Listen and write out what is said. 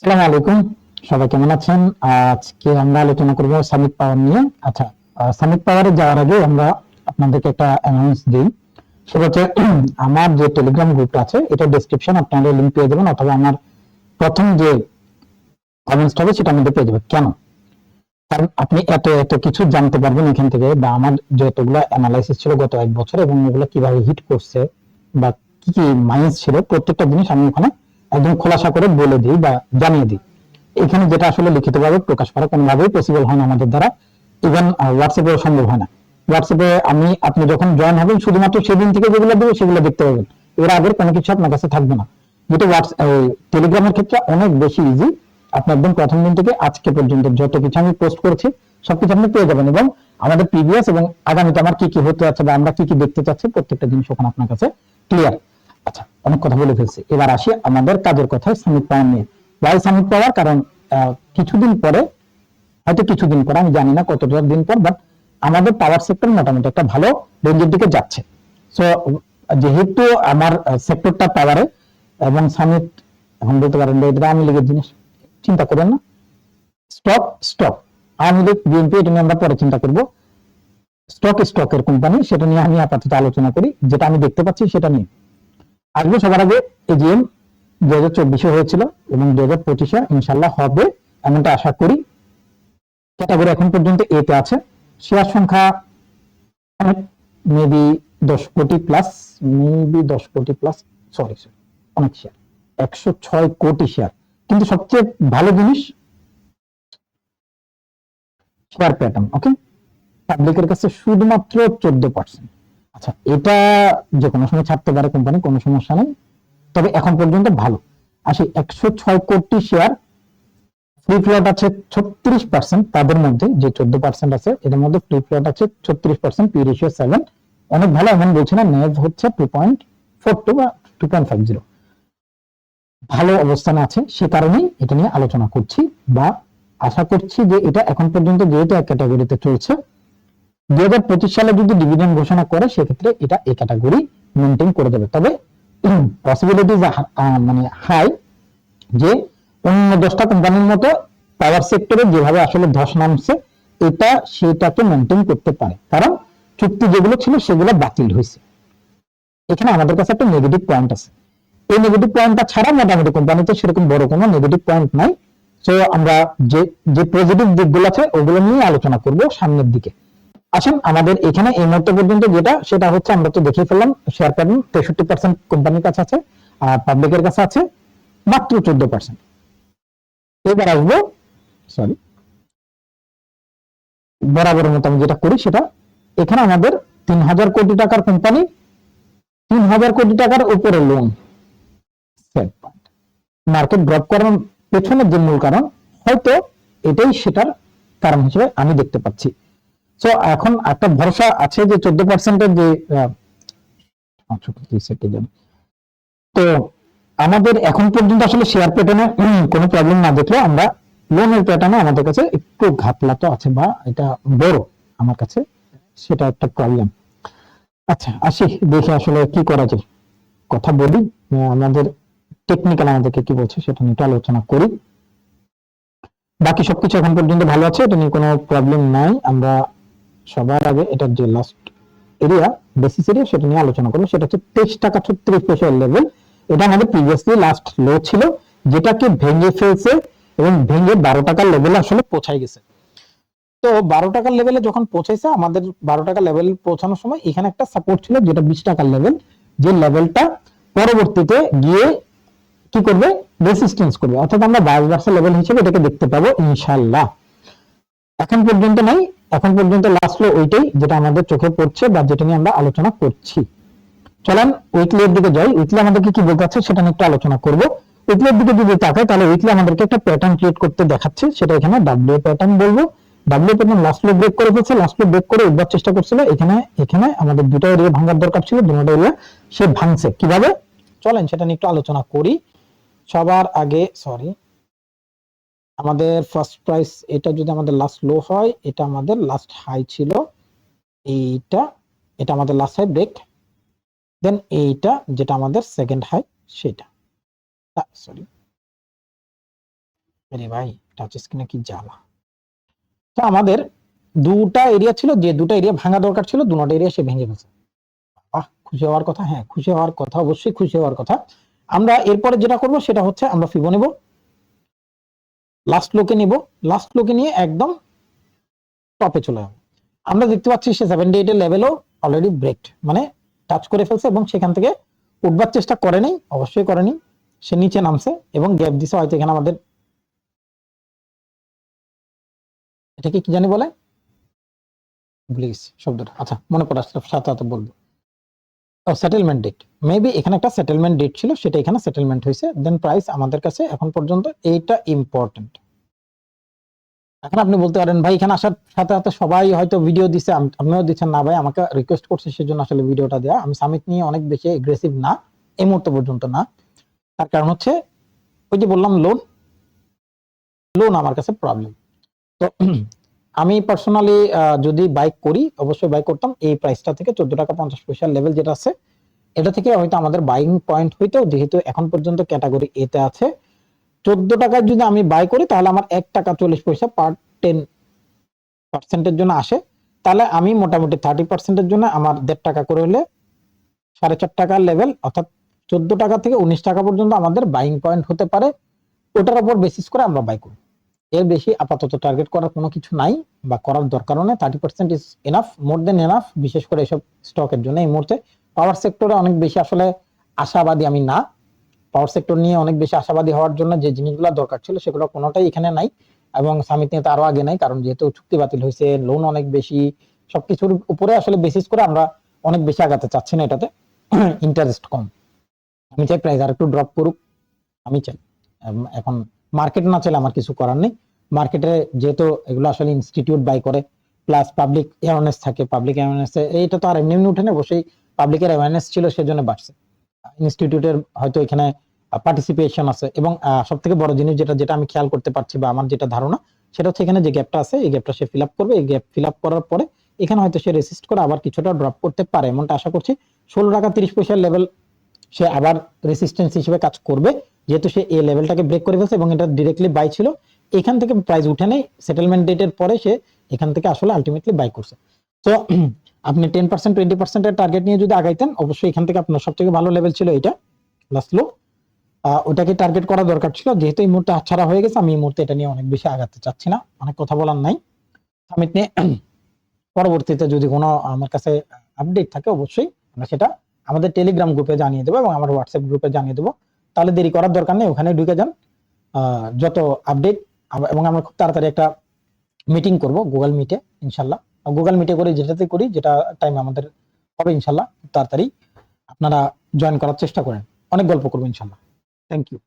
আসসালামু আলাইকুম। সবাই কেমন আছেন? আজকে আমরা আলোচনা করব সামিট পাওয়ার নিয়ে। আচ্ছা সামিট পাওয়ারে যাওয়ার আগে আমরা আপনাদেরকে একটা অ্যানাউন্স দিই। সেটা হচ্ছে, আমার যে টেলিগ্রাম গ্রুপটা আছে, এটা আপনারা পেয়ে যাবেন, অথবা আমার প্রথম যে হবে, সেটা মধ্যে পেয়ে যাবেন। কেন? কারণ আপনি এত এত কিছু জানতে পারবেন এখান থেকে, বা আমার যতগুলো অ্যানালাইসিস ছিল গত এক বছর, এবং এগুলো কীভাবে হিট করছে, বা কি কি মাইনাস ছিল, প্রত্যেকটা জিনিস আমি ওখানে একদম খোলাসা করে বলে দিই বা জানিয়ে দিই। এখানে যেটা আসলে লিখিতভাবে প্রকাশ করা কোনোভাবেই পসিবল হয় না আমাদের দ্বারা। ইভেন হোয়াটসঅ্যাপে সম্ভব হয় না। হোয়াটসঅ্যাপে আমি, আপনি যখন জয়েন হবেন, শুধুমাত্র সেদিন থেকে যেগুলো দেবো, সেগুলো দেখতে পাবেন। এর আগের কোনো কিছু আপনার কাছে থাকবে না। যেটা টেলিগ্রামের ক্ষেত্রে অনেক বেশি ইজি আপনি একদম প্রথম দিন থেকে আজকে পর্যন্ত যত কিছু আমি পোস্ট করেছি, সবকিছু আপনি পেয়ে যাবেন। এবং আমাদের প্রিভিয়াস এবং আগামীতে আমার কি কি হতে যাচ্ছে বা আমরা কি কি দেখতে চাচ্ছি, প্রত্যেকটা জিনিস ওখানে আপনার কাছে ক্লিয়ার আচ্ছা অনেক কথা বলে ফেলছি। এবার আসি আমাদের কাজের কথায় সামিট পাওয়ার নিয়ে। ওয়াই সামিট পাওয়ার, কারণ কিছুদিন পরে, হয়তো কিছুদিন পরে, আমি জানি না কতটা দিন পর বাট আমাদের পাওয়ার সেক্টর মোটামুটি একটা ভালো রেঞ্জের দিকে যাচ্ছে। সো যেহেতু আমার সেক্টরটা পাওয়ারে এবং সামিট এখন বলতে পারেন এটা আমি লিগের জিনিস, চিন্তা করেন না। Stock stock Awami League BNP এটা নিয়ে আমরা পরে চিন্তা করব। স্টক স্টকের কোম্পানি সেটা নিয়ে আমি আপাতত আলোচনা করি। যেটা আমি দেখতে পাচ্ছি, সেটা নিয়ে। আসব সবার আগে এজিএম দু হাজার চব্বিশে হয়েছিল এবং দু হাজার পঁচিশে ইনশাল্লাহ হবে, এমনটা আশা করি। ক্যাটাগরি এখন পর্যন্ত এতে আছে। শেয়ার সংখ্যা অনেক মেবি দশ কোটি প্লাস মেবি দশ কোটি প্লাস সরি অনেক শেয়ার একশো ছয় কোটি শেয়ার কিন্তু সবচেয়ে ভালো জিনিস শেয়ার প্যাটার্ন ওকে পাবলিকের কাছে শুধুমাত্র চোদ্দ পার্সেন্ট আচ্ছা এটা যে কোনো সময় ছাড়তে পারে কোম্পানি কোনো সমস্যা নেই। তবে এখন পর্যন্ত ভালো। আসি, একশো ছয় কোটি শেয়ার ফ্রি ফ্লোট আছে ছত্রিশ পার্সেন্ট তাদের মধ্যে, যে চোদ্দ পার্সেন্ট আছে, এদের মধ্যে ফ্রি ফ্লোট আছে ছত্রিশ পার্সেন্ট পি রেশিও সেভেন অনেক ভালো এমন বলছে না নেভ হচ্ছে টু পয়েন্ট ফোর টু বা টু পয়েন্ট ফাইভ জিরো ভালো অবস্থানে আছে, সে কারণেই এটা নিয়ে আলোচনা করছি বা আশা করছি যে এটা এখন পর্যন্ত যেহেতু এক ক্যাটাগরিতে চলছে দুই হাজার পঁচিশ সালে যদি ডিভিডেন্ড ঘোষণা করে, সেক্ষেত্রে এটা এই ক্যাটাগরি মেনটেন করে দেবে। তবে পসিবিলিটিজ মানে হাই যে অন্য দশটা কোম্পানির মতো পাওয়ার সেক্টরে যেভাবে আসলে ধস নামছে, এটা সেটাকে মেনটেন করতে পারে। কারণ চুক্তি যেগুলো ছিল, সেগুলো বাতিল হয়েছে। এখানে আমাদের কাছে একটা নেগেটিভ পয়েন্ট আছে। এই নেগেটিভ পয়েন্টটা ছাড়া মোটামুটি কোম্পানিতে সেরকম বড় কোনো নেগেটিভ পয়েন্ট নাই। তো আমরা যে যে পজিটিভ দিকগুলো আছে, ওগুলো নিয়ে আলোচনা করব সামনের দিকে। আসেন, আমাদের এখানে এই মুহূর্ত পর্যন্ত যেটা, সেটা হচ্ছে আমরা তো দেখে ফেললাম শেয়ার প্যাটার্ন তেষট্টি পার্সেন্ট কোম্পানির কাছে আছে, আর পাবলিকের কাছে আছে মাত্র চোদ্দ পার্সেন্ট এবার আসব সরি বরাবরের মতো আমি যেটা করি সেটা, এখানে আমাদের তিন হাজার কোটি টাকার কোম্পানি তিন হাজার কোটি টাকার উপরে লোন মার্কেট ড্রপ করার পেছনের যে মূল কারণ, হয়তো এটাই সেটার কারণ হিসেবে আমি দেখতে পাচ্ছি। তো এখন একটা ভরসা আছে যে চোদ্দ পার্সেন্টের যে এর। তো আমাদের এখন পর্যন্ত আসলে শেয়ার প্যাটার্নে কোনো প্রবলেম না দেখলে আমরা লোনের প্যাটার্নে আমাদের কাছে একটু ঘাটলা তো আছে বা এটা বড় আমার কাছে, সেটা একটা প্রবলেম আচ্ছা আসি, দেখে আসলে কি করা যায়। কথা বলি আমাদের টেকনিক্যাল আমাদেরকে কি বলছে সেটা নিয়ে আলোচনা করি। বাকি সবকিছু এখন পর্যন্ত ভালো আছে, এটা নিয়ে কোনো প্রবলেম নাই। আমরা সবার আগে এটার যে লাস্ট এরিয়া বেসিস এরিয়া সেটা নিয়ে আলোচনা করব, সেটা হচ্ছে তেইশ টাকা ছত্রিশ পয়সার লেভেল এটা আমাদের প্রিভিয়াসলি লাস্ট লো ছিল, যেটাকে ভেঙে ফেলছে এবং ভেঙে বারো টাকার লেভেলে আসলে পৌঁছায় গেছে। তো বারো টাকার লেভেলে যখন পৌঁছাইছে, আমাদের বারো টাকা লেভেল পৌঁছানোর সময় এখানে একটা সাপোর্ট ছিল, যেটা বিশ টাকার লেভেল যে লেভেলটা পরবর্তীতে গিয়ে কি করবে? রেসিস্টেন্স করবে। অর্থাৎ আমরা বাইশ বার্সের লেভেল হিসেবে এটাকে দেখতে পাবো ইনশাল্লাহ এখন পর্যন্ত নাই এখন পর্যন্ত লাস্ট লো ওইটাই যেটা আমাদের চোখে পড়ছে বা যেটা নিয়ে আমরা আলোচনা করছি। চলেন উইকলি এর দিকে যাই। উইকলি আমাদেরকে কি আছে সেটা নিয়ে একটু আলোচনা করব। উইকলি এর দিকে যদি তাকাই, তাহলে উইকলি আমাদেরকে একটা প্যাটার্ন ক্রিয়েট করতে দেখাচ্ছে। সেটা এখানে ডাব্লিউ প্যাটার্ন বলব। W pattern last low break করে ফেলছে। লাস্ট লো ব্রেক করে উঠবার চেষ্টা করছিল। এখানে এখানে আমাদের দুটো এরিয়া ভাঙার দরকার ছিল দুটো এরিয়া সে ভাঙছে। কীভাবে? চলেন সেটা নিয়ে একটু আলোচনা করি। সবার আগে সরি আমাদের ফার্স্ট প্রাইস এটা যদি আমাদের লাস্ট লো হয়, এটা আমাদের লাস্ট হাই ছিল। এইটা, এটা আমাদের লাস্ট হাই ব্রেক দেন এইটা যেটা আমাদের সেকেন্ড হাই সেটা। সরি আরে ভাই টাচ স্ক্রিনে কি জ্বালা। তো আমাদের দুটা এরিয়া ছিল, যে দুটো এরিয়া ভাঙা দরকার ছিল দুটো এরিয়া সে ভেঙে গেছে আহ খুশি হওয়ার কথা হ্যাঁ খুশি হওয়ার কথা, অবশ্যই খুশি হওয়ার কথা। আমরা এরপরে যেটা করব, সেটা হচ্ছে আমরা ফিবো নেব। লাস্ট লোকে নিব। লাস্ট লোকে নিয়ে একদম টপে চলে যাব। আমরা দেখতে পাচ্ছি সে সেভেন্টি এইট এর লেভেলও অলরেডি ব্রেকড মানে টাচ করে ফেলছে এবং সেখান থেকে উঠবার চেষ্টা করে করেনি অবশ্যই করেনি সে নিচে নামছে এবং গ্যাপ দিছে হয়তো এখানে আমাদের। এটাকে কি জানি বলে? ভুলে গেছি শব্দটা। আচ্ছা মনে পড়ে আসলে, সাথে সাথে বলব। সেটেলমেন্ট ডেট মেবি এখানে একটা সেটেলমেন্ট ডেট ছিল, সেটা এখানে সেটেলমেন্ট হয়েছে। দেন প্রাইস আমাদের কাছে এখন পর্যন্ত এইটা ইম্পর্টেন্ট এখন আপনি বলতে পারেন, ভাই, এখানে আসার সাথে সাথে সবাই হয়তো ভিডিও দিছে। আপনিও দিচ্ছেন না ভাই, আমাকে রিকোয়েস্ট করছে সেজন্য আসলে ভিডিওটা দেওয়া আমি সামিট নিয়ে অনেক বেশি এগ্রেসিভ না, এই মুহূর্ত পর্যন্ত না। তার কারণ হচ্ছে, ওই যে বললাম লোন লোন আমার কাছে প্রবলেম তো আমি পার্সোনালি যদি বাইক করি, অবশ্যই বাইক করতাম। এই প্রাইসটা থেকে চোদ্দ টাকা পঞ্চাশ পয়সার লেভেল যেটা আছে, এটা থেকে হয়তো আমাদের বাইং পয়েন্ট হইতেও, যেহেতু এখন পর্যন্ত ক্যাটাগরি এতে আছে, চোদ্দ টাকায় যদি আমি বাই করি, তাহলে আমার এক টাকা চল্লিশ পয়সা পার টেন পার্সেন্টের জন্য আসে। তাহলে আমি মোটামুটি থার্টি পার্সেন্টের জন্য আমার দেড় টাকা করে হলে সাড়ে চার টাকার লেভেল অর্থাৎ চোদ্দ টাকা থেকে উনিশ টাকা পর্যন্ত আমাদের বাইং পয়েন্ট হতে পারে। ওটার উপর বেসিস করে আমরা বাই করি। এর বেশি আপাতত টার্গেট করার কোনো কিছু নাই বা করার দরকারও নেই। Thirty percent is enough more than enough বিশেষ করে এসব স্টকের জন্য এই মুহূর্তে। পাওয়ার সেক্টরে অনেক বেশি আসলে আশাবাদী আমি না। পাওয়ার সেক্টর নিয়ে অনেক বেশি আশাবাদী হওয়ার জন্য যে জিনিসগুলো দরকার ছিল সেগুলো কোনোটাই এখানে নাই এবং সামিট নিয়ে তো আরও আগে নাই, কারণ যেহেতু চুক্তি বাতিল হয়েছে লোন অনেক বেশি, সবকিছুর উপরে আসলে বেসিস করে আমরা অনেক বেশি আগাতে চাচ্ছি না এটাতে। ইন্টারেস্ট কম। আমি চাই প্রাইস আর একটু ড্রপ করুক। আমি চাই। এখন মার্কেট না চাইলে আমার কিছু করার নেই। মার্কেটে যেহেতু এগুলো আসলে ইনস্টিটিউট বাই করে প্লাস পাবলিক অ্যাওয়ারনেস থাকে পাবলিক অ্যাওয়ারনেস এইটা তো আর এমনি এমনি উঠে না অবশ্যই পাবলিকের অ্যাওয়ারনেস ছিল সেজন্য বাড়ছে। ইনস্টিটিউটের হয়তো এখানে পার্টিসিপেশন আছে এবং সব থেকে বড় জিনিস যেটা যেটা আমি খেয়াল করতে পারছি বা আমার যেটা ধারণা, সেটা হচ্ছে এখানে যে গ্যাপটা আছে, এই গ্যাপটা সে ফিল আপ করবে। এই গ্যাপ ফিল আপ করার পরে এখানে হয়তো সে রেসিস্ট করে আবার কিছুটা ড্রপ করতে পারে, এমনটা আশা করছি। ষোলো টাকা তিরিশ পয়সার লেভেল সে আবার রেসিস্টেন্স হিসেবে কাজ করবে, যেহেতু সে এই লেভেলটাকে ব্রেক করে ফেলছে এবং এটা ডিরেক্টলি বাই ছিল, এখান থেকে প্রাইস উঠে নেই সেটেলমেন্ট ডেটের পরে সে এখান থেকে আসলে আলটিমেটলি বাই করছে। তো আপনি টেন পার্সেন্ট টোয়েন্টি পার্সেন্টের টার্গেট নিয়ে যদি আগাইতেন, অবশ্যই এখান থেকে আপনার সব থেকে ভালো লেভেল ছিল এটা লাস্ট লো ওটাকে টার্গেট করা দরকার ছিল, যেহেতু এই মুহূর্তে হাতছাড়া হয়ে গেছে, আমি এই মুহূর্তে এটা নিয়ে অনেক বেশি আগাতে চাচ্ছি না অনেক কথা বলার নাই। আমি পরবর্তীতে যদি কোনো আমার কাছে আপডেট থাকে, অবশ্যই আমরা সেটা আমাদের টেলিগ্রাম গ্রুপে জানিয়ে দেবো এবং আমার হোয়াটসঅ্যাপ গ্রুপে জানিয়ে দেবো। তাহলে দেরি করার দরকার নেই, ওখানে ঢুকে যান। যত আপডেট এবং আমরা খুব তাড়াতাড়ি একটা মিটিং করব গুগল মিটে ইনশাল্লাহ। গুগল মিটে করে, যেটাতে করি, যেটা টাইম আমাদের হবে ইনশাল্লাহ তাড়াতাড়ি আপনারা জয়েন করার চেষ্টা করেন। অনেক গল্প করব ইনশাল্লাহ। Thank you